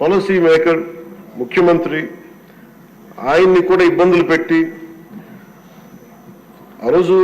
Policy maker ముఖ్యమంత్రి ఆయన్ని కూడా ఇబ్బందులు పెట్టి ఆ రోజు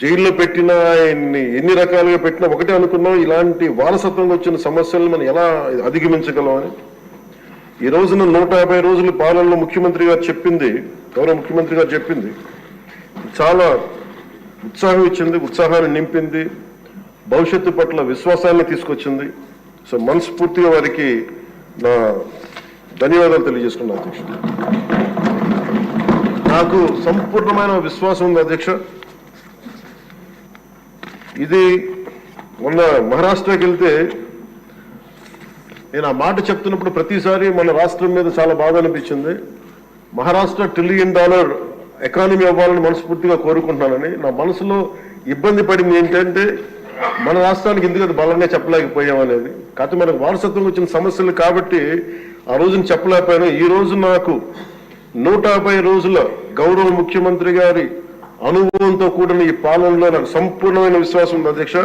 జైల్లో పెట్టిన ఆయన్ని ఎన్ని రకాలుగా పెట్టినా ఒకటే అనుకున్నాం ఇలాంటి వారసత్వంగా వచ్చిన సమస్యలను మనం ఎలా అధిగమించగలం అని. ఈ రోజున నూట యాభై రోజుల పాలనలో ముఖ్యమంత్రి గారు చెప్పింది గౌరవ ముఖ్యమంత్రి గారు చెప్పింది. చాలా ఉత్సాహం ఇచ్చింది ఉత్సాహాన్ని నింపింది భవిష్యత్తు పట్ల విశ్వాసాన్ని తీసుకొచ్చింది. సో మనస్ఫూర్తిగా వారికి నా ధన్యవాదాలు తెలియజేసుకున్నా అధ్యక్ష. నాకు సంపూర్ణమైన విశ్వాసం ఉంది అధ్యక్ష. ఇది మొన్న మహారాష్ట్రకి వెళ్తే నేను ఆ మాట చెప్తున్నప్పుడు ప్రతిసారి మన రాష్ట్రం మీద చాలా బాధ అనిపించింది. మహారాష్ట్ర ట్రిలియన్ డాలర్ ఎకానమీ అవ్వాలని మనస్ఫూర్తిగా కోరుకుంటున్నానని నా మనసులో ఇబ్బంది పడింది ఏంటంటే మన రాష్ట్రానికి ఎందుకు అది బలంగా చెప్పలేకపోయాం అనేది కాకపోతే మనకు వారసత్వం వచ్చిన సమస్యలు కాబట్టి ఆ రోజున చెప్పలేకపోయాను. ఈ రోజు నాకు నూట యాభై రోజుల గౌరవ ముఖ్యమంత్రి గారి అనుభవంతో కూడిన ఈ పాలనలో నాకు సంపూర్ణమైన విశ్వాసం ఉంది. అధ్యక్ష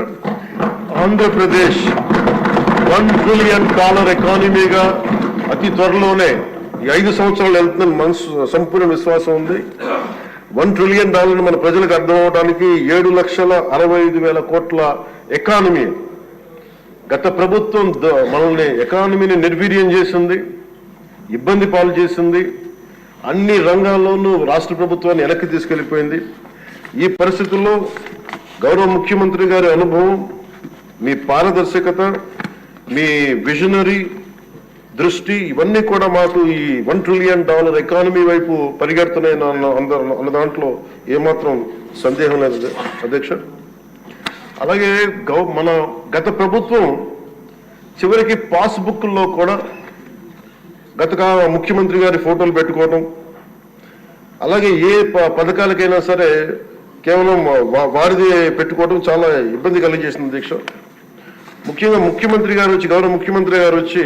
ఆంధ్రప్రదేశ్ వన్ ట్రిలియన్ డాలర్ ఎకానమీగా అతి త్వరలోనే ఈ ఐదు సంవత్సరాలు వెళ్తుందని మనసు సంపూర్ణ విశ్వాసం ఉంది. వన్ ట్రిలియన్ డాలర్ మన ప్రజలకు అర్థం అవడానికి ఏడు లక్షల అరవై ఐదు వేల కోట్ల ఎకానమీ. గత ప్రభుత్వం మనల్ని ఎకానమీని నిర్వీర్యం చేసింది ఇబ్బంది పాలు చేసింది అన్ని రంగాల్లోనూ రాష్ట్ర ప్రభుత్వాన్ని వెనక్కి తీసుకెళ్ళిపోయింది ఈ పరిస్థితుల్లో గౌరవ ముఖ్యమంత్రి గారి అనుభవం మీ పారదర్శకత మీ విజనరీ దృష్టి ఇవన్నీ కూడా మాకు ఈ వన్ ట్రిలియన్ డాలర్ ఎకానమీ వైపు పరిగెడుతున్నాయని అన్న- అన్న అన్న దాంట్లో ఏమాత్రం సందేహం లేదు అధ్యక్ష. అలాగే గవ మన గత ప్రభుత్వం చివరికి పాస్బుక్లో కూడా గత ముఖ్యమంత్రి గారి ఫోటోలు పెట్టుకోవడం అలాగే ఏ ప- పథకాలకైనా సరే కేవలం వారిది పెట్టుకోవడం చాలా ఇబ్బంది కలిగజేసింది దీక్ష ముఖ్యంగా ముఖ్యమంత్రి గారు వచ్చి గౌరవ ముఖ్యమంత్రి గారు వచ్చి